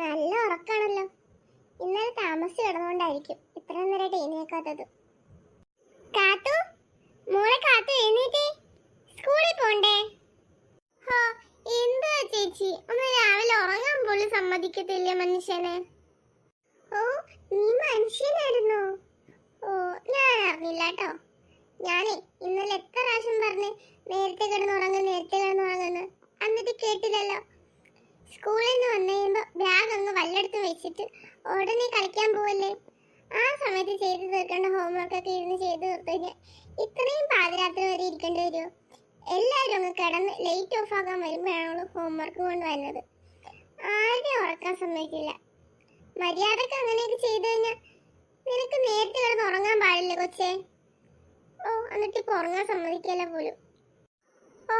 നല്ല ഉറക്കാണല്ലോ. ഇന്നലെ താമസിച്ച് കിടന്നുകൊണ്ടായിരിക്കും ഇത്ര നേരമായിട്ട് എഴുന്നേക്കാത്തത്. കാത്തു? മോളെ കാത്തു എഴുന്നേറ്റേ. സ്കൂളിൽ പോണ്ടേ? ഹോ എന്തുവാ ചേച്ചി? ഒന്ന് രാവിലെ ഉറങ്ങാൻ പോലും സമ്മതിക്കത്തില്ല മനുഷ്യനെ. ഓ നീ മനുഷ്യനായിരുന്നു? ഓ ഞാൻ അറിഞ്ഞില്ല കേട്ടോ ഞാനേ ഇന്നലെ എത്ര പ്രാവശ്യം പറഞ്ഞ് നേരത്തെ കിടന്നുറങ്ങും നേരത്തെ കിടന്നുറങ്ങുന്നു എന്നിട്ട് കേട്ടില്ലല്ലോ. സ്കൂളിൽ നിന്ന് വന്നു കഴിയുമ്പോൾ ബാഗ് അങ്ങ് വല്ലെടുത്ത് വെച്ചിട്ട് ഉടനെ കളിക്കാൻ പോവല്ലേ? ആ സമയത്ത് ചെയ്തു തീർക്കേണ്ട ഹോംവർക്ക് ഒക്കെ ഇരുന്ന് ചെയ്തു തീർത്തു ഇത്രയും പാതിരാത്രി വരെ ഇരിക്കേണ്ടി വരുമോ എല്ലാവരും അങ്ങ് കിടന്ന് ലൈറ്റ് ഓഫ് ആക്കാൻ വരുമ്പോഴാണ് ഹോംവർക്ക് കൊണ്ട് വരുന്നത്. ആരെയും ഉറക്കാൻ സമ്മതിക്കില്ല. മര്യാദയ്ക്ക് അങ്ങനെയൊക്കെ ചെയ്തു കഴിഞ്ഞാൽ നിനക്ക് നേരത്തെ കിടന്ന് ഉറങ്ങാൻ പാടില്ല കൊച്ചേ? ഓ എന്നിട്ട് ഇപ്പോൾ ഉറങ്ങാൻ സമ്മതിക്കല്ല പോലും? ഓ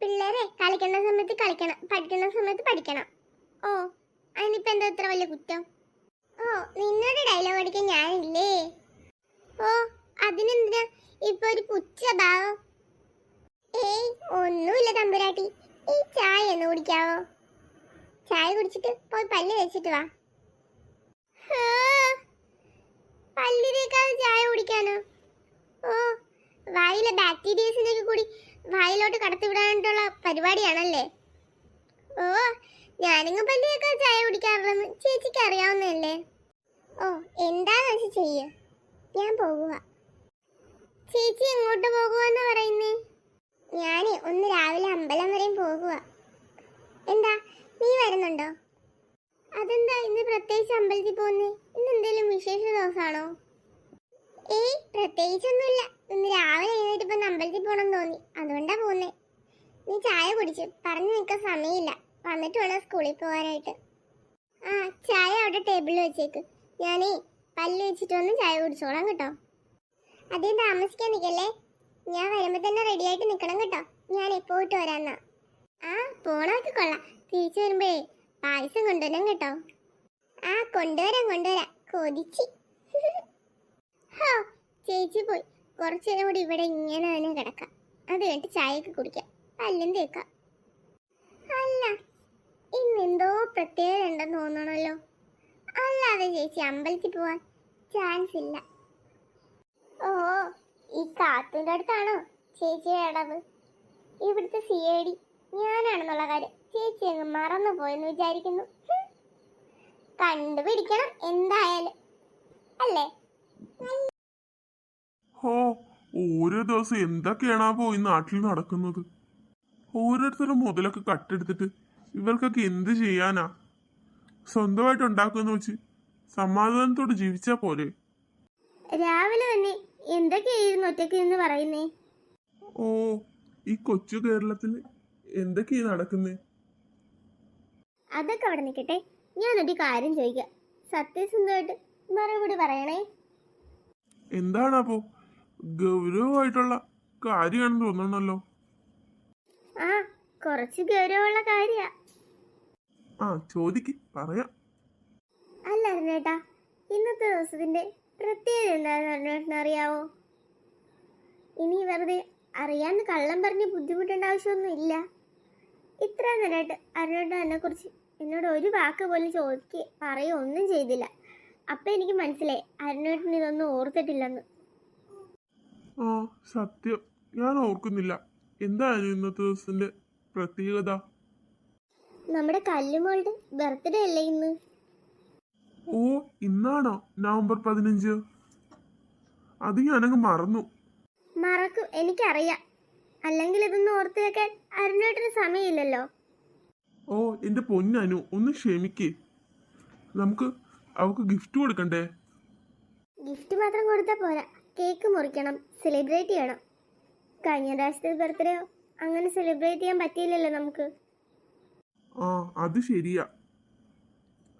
പിള്ളേരെ കളിക്കേണ്ട സമയത്ത് കളിക്കണം പഠിക്കേണ്ട സമയത്ത് പഠിക്കണം. ഓ അതിനിപ്പോ എന്താ ഇത്ര വലിയ കുറ്റം? ഓ നിന്നോട് ഡയലോഗ് അടിക്കാൻ ഞാനില്ലേ? ഓ അതിനെന്തിനാ ഇപ്പൊ ഒരു പുച്ഛ ഭാവം? ഏയ് ഒന്നുമില്ല തമ്പുരാട്ടി. ഈ ചായ ഒന്ന് കുടിക്കാവോ? ചായ കുടിച്ചിട്ട് പോയി പല്ല് വെച്ചിട്ട് വാ. പല്ല് ചായ കുടിക്കാനോ? ഓ വായിലെ ബാക്ടീരിയസിന്റെ കൂടി വായിലോട്ട് കടത്തിവിടാനായിട്ടുള്ള പരിപാടിയാണല്ലേ? ഓ ഞാനിങ്ങ് പല്ലിയൊക്കെ ചായ കുടിക്കാറുള്ളെന്ന് ചേച്ചിക്ക് അറിയാവുന്നല്ലേ ഓ എന്താന്ന് വെച്ചാൽ ചെയ്യ. ഞാൻ പോകുക ചേച്ചി എങ്ങോട്ട് പോകുമെന്ന് പറയുന്നേ? ഞാൻ ഒന്ന് രാവിലെ അമ്പലം വരെയും പോകുക എന്താ നീ വരുന്നുണ്ടോ? അതെന്താ ഇന്ന് പ്രത്യേകിച്ച് അമ്പലത്തിൽ പോകുന്നേ? ഇന്ന് എന്തെങ്കിലും വിശേഷ ദിവസമാണോ ഏയ് പ്രത്യേകിച്ചൊന്നുമില്ല. ഇന്ന് രാവിലെ എഴുന്നേറ്റ് ഇപ്പം അമ്പലത്തിൽ പോകണം തോന്നി. അതുകൊണ്ടാണ് പോകുന്നേ. നീ ചായ കുടിച്ചു. പറഞ്ഞു നിൽക്കാൻ സമയമില്ല. വന്നിട്ട് വേണം സ്കൂളിൽ പോകാനായിട്ട് ആ ചായ അവിടെ ടേബിളിൽ വെച്ചേക്ക്. ഞാനേ പല്ല് വെച്ചിട്ട് വന്ന് ചായ കുടിച്ചോളാം കേട്ടോ. അതേ താമസിക്കാൻ നിൽക്കല്ലേ ഞാൻ വരുമ്പോൾ തന്നെ റെഡി ആയിട്ട് നിൽക്കണം കേട്ടോ. ഞാൻ പോയിട്ട് വരാന്നാ. ആ പോണൊക്കെ കൊള്ളാം. തിരിച്ചു വരുമ്പോഴേ പായസം കൊണ്ടുവരാം കേട്ടോ. ആ കൊണ്ടുവരാം കൊണ്ടുവരാം. കൊതിച്ച്. ഹോ ചേച്ചി പോയി. കുറച്ചു നേരം കൂടി ഇവിടെ ഇങ്ങനെ തന്നെ കിടക്കാം. അത് കഴിഞ്ഞിട്ട് ചായയൊക്കെ കുടിക്കാം. പല്ലും തേക്കാം അല്ല ഇന്ന് എന്തോ പ്രത്യേകത ഉണ്ടെന്ന് തോന്നണല്ലോ അല്ലാതെ ചേച്ചി അമ്പലത്തിൽ പോവാൻ ചാൻസ് ഇല്ല. ഓ ഈ കാത്തിന്റെ അടുത്താണോ ചേച്ചിയുടെ ഇടവ്? ഇവിടുത്തെ സി ഐ ഡി ഞാനാണെന്നുള്ള കാര്യം ചേച്ചി അങ്ങ് മറന്നു പോയെന്ന് വിചാരിക്കുന്നു. കണ്ടുപിടിക്കണം എന്തായാലും. അല്ലേ? ഹോ ഓരോ ദിവസം എന്തൊക്കെയാണാ പോയി നാട്ടിൽ നടക്കുന്നത്? ഓരോരുത്തരും മുതലൊക്കെ കട്ടെടുത്തിട്ട് ഇവർക്കൊക്കെ എന്ത് ചെയ്യാനാ? സ്വന്തമായിട്ട് ഉണ്ടാക്കുന്ന വെച്ച് സമാധാനത്തോട് ജീവിച്ചാ പോലെ രാവിലെ തന്നെ എന്തൊക്കെയായിരുന്നു ഒറ്റയ്ക്ക് എന്ന് പറയുന്നേ? ഓ ഈ കൊച്ചു കേരളത്തിൽ എന്തൊക്കെയാ നടക്കുന്നേ? അതൊക്കെ അവിടെ നിൽക്കട്ടെ. ഞാനൊരു കാര്യം ചോദിക്കാം. സത്യസന്ധമായിട്ട് മറുപടി പറയണേ? എന്താണപ്പോ? ഗൗരവമായിട്ടുള്ള കാര്യമാണെന്ന് തോന്നണല്ലോ ആ കുറച്ച് ഗൗരവമുള്ള കാര്യ. ആ ചോദിക്ക് പറയാം. അല്ല അരുണേട്ടാ ഇന്നത്തെ ദിവസത്തിന്റെ പ്രത്യേകത എന്താണെന്ന് അരുണേട്ടന് അറിയാവോ? ഇനി വെറുതെ അറിയാന്ന് കള്ളം പറഞ്ഞ് ബുദ്ധിമുട്ടേണ്ട ആവശ്യമൊന്നും ഇല്ല. ഇത്ര നേരമായിട്ട് അരുണേട്ടൻ എന്നെ കുറിച്ച് എന്നോട് ഒരു വാക്ക് പോലും ചോദിക്കുക പറയൊന്നും ഒന്നും ചെയ്തില്ല. അപ്പം എനിക്ക് മനസ്സിലായി അരുണേട്ടൻ ഇതൊന്നും ഓർത്തിട്ടില്ലെന്ന്. ഓ സത്യം. ഞാൻ ഓർക്കുന്നില്ല. എന്തായാലും ഇന്നത്തെ ദിവസത്തിന്റെ പ്രത്യേകത? നമ്മുടെ കല്ലുമോളുടെ ബർത്ത്ഡേ അല്ലേ ഇന്ന്? ഓ ഇന്നാണോ? നവംബർ പതിനഞ്ച്. അത് ഞാനങ്ങ് മറന്നു. മറക്കും. എനിക്കറിയാം. അല്ലെങ്കിൽ ഇതൊന്നും ഓർത്ത് വെക്കാൻ അരുണേട്ടന് സമയമില്ലല്ലോ. ഓ എന്റെ പൊന്നനു ഒന്ന് ക്ഷമിക്കേ. നമുക്ക് അവക്ക് ഗിഫ്റ്റ് കൊടുക്കണ്ടേ? ഗിഫ്റ്റ് മാത്രം കൊടുത്താൽ പോരാ. കേക്ക് മുറിക്കണം സെലിബ്രേറ്റ് ചെയ്യണം. കഴിഞ്ഞ പ്രാവശ്യത്തെ ബർത്ത്ഡേയോ അങ്ങനെ സെലിബ്രേറ്റ് ചെയ്യാൻ പറ്റിയില്ലല്ലോ നമുക്ക്. ആ അത് ശരിയാ.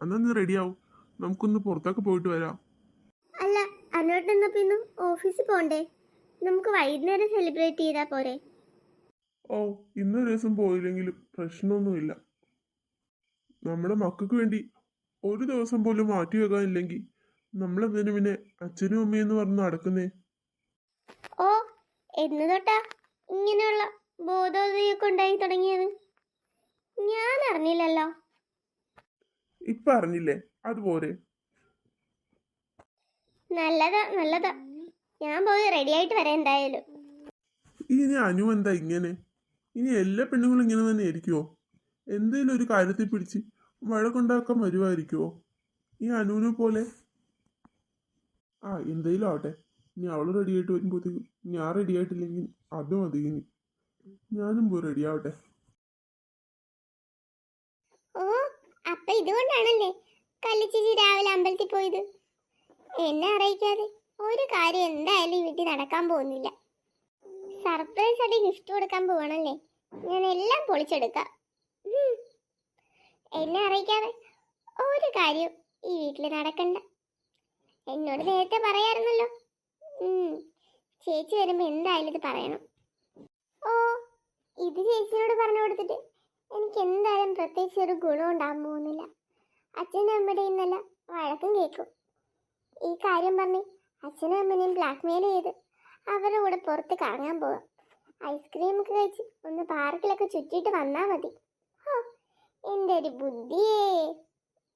എന്നാ നീ റെഡിയാവും നമുക്കൊന്ന് പുറത്തൊക്കെ പോയിട്ട് വരാം. അല്ല അരുണേട്ടൻ എന്നപ്പോ പിന്നെ ഓഫീസിൽ പോണ്ടേ? നമുക്ക് വൈകുന്നേരം സെലിബ്രേറ്റ് ചെയ്താ പോരെ. ഓ ഇന്നൊരു ദിവസം പോയില്ലെങ്കിലും പ്രശ്നമൊന്നുമില്ല. നമ്മുടെ മക്കൾക്ക് വേണ്ടി ഒരു ദിവസം പോലും മാറ്റി വെക്കാനില്ലെങ്കിൽ നമ്മളെന്തിനു പിന്നെ അച്ഛനും അമ്മയും എന്ന് പറഞ്ഞ് നടക്കുന്നേ? ഓ എന്ന് തൊട്ടാ ഇങ്ങനെയുള്ള ബോധോദയൊക്കെ ഉണ്ടായി തുടങ്ങിയത്. ഞാൻ അറിഞ്ഞില്ലല്ലോ ഇപ്പൊ അറിഞ്ഞില്ലേ? അതുപോലെ നല്ലതാ നല്ലതാ. ഞാൻ പോയി റെഡി ആയിട്ട് വരാം എന്തായാലും. ഇനി അനു എന്താ ഇങ്ങനെ? ഇനി എല്ലാ പെണ്ണുങ്ങളും ഇങ്ങനെ തന്നെ ആയിരിക്കുമോ എന്തേലും ഒരു കാര്യത്തിൽ പിടിച്ച് വഴക്കുണ്ടാക്കാൻ വരുമായിരിക്കുമോ ഈ അനുവിനെ പോലെ? ആ എന്തേലും ആവട്ടെ. ഇനി അവൾ റെഡി ആയിട്ട് വരുമ്പോഴത്തേക്കും ഞാൻ റെഡി ആയിട്ടില്ലെങ്കിൽ അത് മതി ഇനി. ഞാനും പോയി റെഡി ആവട്ടെ ഓ അപ്പൊ ഇതുകൊണ്ടാണല്ലേ കല്ലിച്ചേച്ചി രാവിലെ അമ്പലത്തിൽ പോയത്? എന്നെ അറിയിക്കാതെ ഒരു കാര്യം എന്തായാലും ഈ വീട്ടിൽ നടക്കാൻ പോകുന്നില്ല. സർപ്രൈസ് ആയിട്ട് ഗിഫ്റ്റ് കൊടുക്കാൻ പോവാണല്ലേ? ഞാൻ എല്ലാം പൊളിച്ചെടുക്കാം. എന്നെ അറിയിക്കാതെ ഒരു കാര്യം ഈ വീട്ടിൽ നടക്കണ്ട. എന്നോട് നേരത്തെ പറയാറുന്നല്ലോ ചേച്ചി വരുമ്പോൾ എന്തായാലും ഇത് പറയണം. ഓ ഇത് ചേച്ചിയോട് പറഞ്ഞു കൊടുത്തിട്ട് എനിക്ക് എന്തായാലും പ്രത്യേകിച്ച് ഒരു ഗുണം ഉണ്ടാകാൻ പോകുന്നില്ല. അച്ഛനും അമ്മയുടെയും നല്ല വഴക്കും കേൾക്കും. ഈ കാര്യം പറഞ്ഞ് അച്ഛനും അമ്മനെയും ബ്ലാക്ക്മെയിൽ ചെയ്ത് അവരുടെ കൂടെ പുറത്ത് കറങ്ങാൻ പോവാം. ഐസ്ക്രീം ഒക്കെ കഴിച്ച് ഒന്ന് പാർക്കിലൊക്കെ ചുറ്റിയിട്ട് വന്നാൽ മതി. ഓ എന്റെ ഒരു ബുദ്ധിയേ.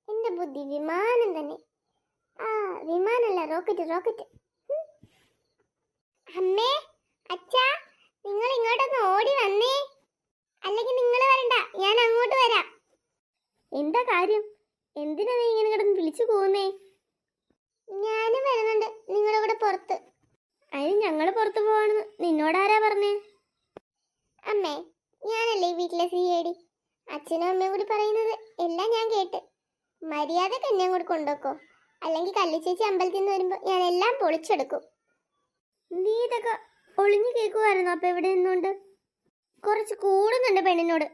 എന്റെ ബുദ്ധി വിമാനം തന്നെ. ആ വിമാനമല്ല റോക്കറ്റ് റോക്കറ്റ് അമ്മേ അച്ഛാ നിങ്ങൾ ഇങ്ങോട്ടൊന്ന് ഓടി വന്നേ. അല്ലെങ്കിൽ നിങ്ങൾ വരണ്ട ഞാൻ അങ്ങോട്ട് വരാം. എന്താ കാര്യം? എന്തിനാ നീ ഇങ്ങനെ കിടന്ന് വിളിച്ചു പോകുന്നേ? ഞാനും വരുന്നുണ്ട് നിങ്ങളുടെ കൂടെ പുറത്ത്. അതിന് ഞങ്ങൾ പുറത്ത് പോവാണെന്ന് നിന്നോടാരാ പറഞ്ഞേ? അമ്മേ ഞാനല്ലേ വീട്ടിലെ സി ഐ അച്ഛനും അമ്മയും കൂടി പറയുന്നത് എല്ലാം ഞാൻ കേട്ട്. മര്യാദയ്ക്ക് എന്നെ കൂടി കൊണ്ടുവെക്കോ അല്ലെങ്കിൽ കല്ലിച്ചേച്ചി അമ്പലത്തിൽ നിന്ന് വരുമ്പോൾ ഞാൻ എല്ലാം പൊളിച്ചെടുക്കും. നീ ഇതൊക്കെ ഒളിഞ്ഞു കേൾക്കുമായിരുന്നു അപ്പം എവിടെ നിന്നുകൊണ്ട് കുറച്ച് കൂടുന്നുണ്ട് പെണ്ണിനോട്.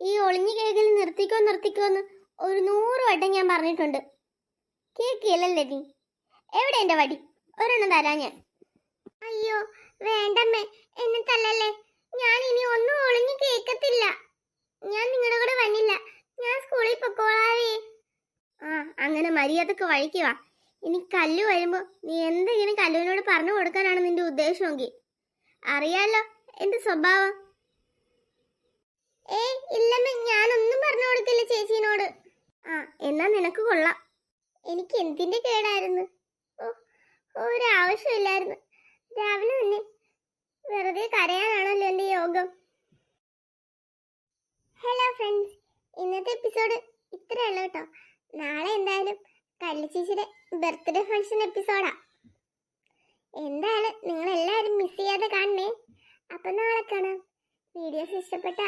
ഈ ഒളിഞ്ഞു കേൾക്കൽ നിർത്തിക്കോ നിർത്തിക്കോ എന്ന് ഒരു നൂറ് വട്ടം ഞാൻ പറഞ്ഞിട്ടുണ്ട്. കേക്കില്ലല്ലേ നീ എവിടെ എന്റെ വടി? ഒരെണ്ണം തരാ ഞാൻ. അയ്യോ വേണ്ടമ്മേ എന്നെ തല്ലല്ലേ ഞാൻ ഇനി ഒന്നും ഒളിഞ്ഞു കേൾക്കത്തില്ല ഞാൻ നിങ്ങളുടെ കൂടെ വന്നില്ല. ഞാൻ സ്കൂളിൽ പൊക്കോളാവേ ആ അങ്ങനെ മര്യാദയ്ക്ക് വഴിക്കുക ഇനി കല്ല് വരുമ്പോ നീ എന്തെങ്കിലും കല്ലുവിനോട് പറഞ്ഞു കൊടുക്കാനാണ് നിന്റെ ഉദ്ദേശമെങ്കിൽ. അറിയാലോ എന്റെ സ്വഭാവം? ഏയ് ഇല്ലെന്ന് ഞാനൊന്നും പറഞ്ഞു കൊടുക്കില്ല ചേച്ചീനോട്. ആ എന്നാ നിനക്ക് കൊള്ളാം. എനിക്ക് എന്തിന്റെ കേടായിരുന്നു? ഓ ഒരാവശ്യമില്ലായിരുന്നു. രാവിലെ തന്നെ വെറുതെ കരയാനാണല്ലോ എന്റെ യോഗം. ഹലോ ഫ്രണ്ട്സ് ഇന്നത്തെ എപ്പിസോഡ് ഇത്രയുള്ളൂ കേട്ടോ. നാളെ എന്തായാലും കല്ലിച്ചേച്ചിയുടെ ബർത്ത്ഡേ ഫംഗ്ഷൻ എപ്പിസോഡാ എന്തായാലും നിങ്ങൾ എല്ലാരും മിസ് ചെയ്യാതെ കാണണേ. അപ്പം നാളെ കാണാം. വീഡിയോസ് ഇഷ്ടപ്പെട്ട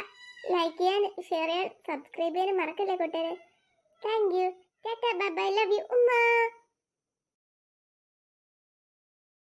ലൈക്ക് ചെയ്യാൻ ഷെയർ ചെയ്യാൻ സബ്സ്ക്രൈബ് ചെയ്യാൻ മറക്കല്ലേ കൂട്ടുകാരെ thank you tata bye love you ഉമ്മ.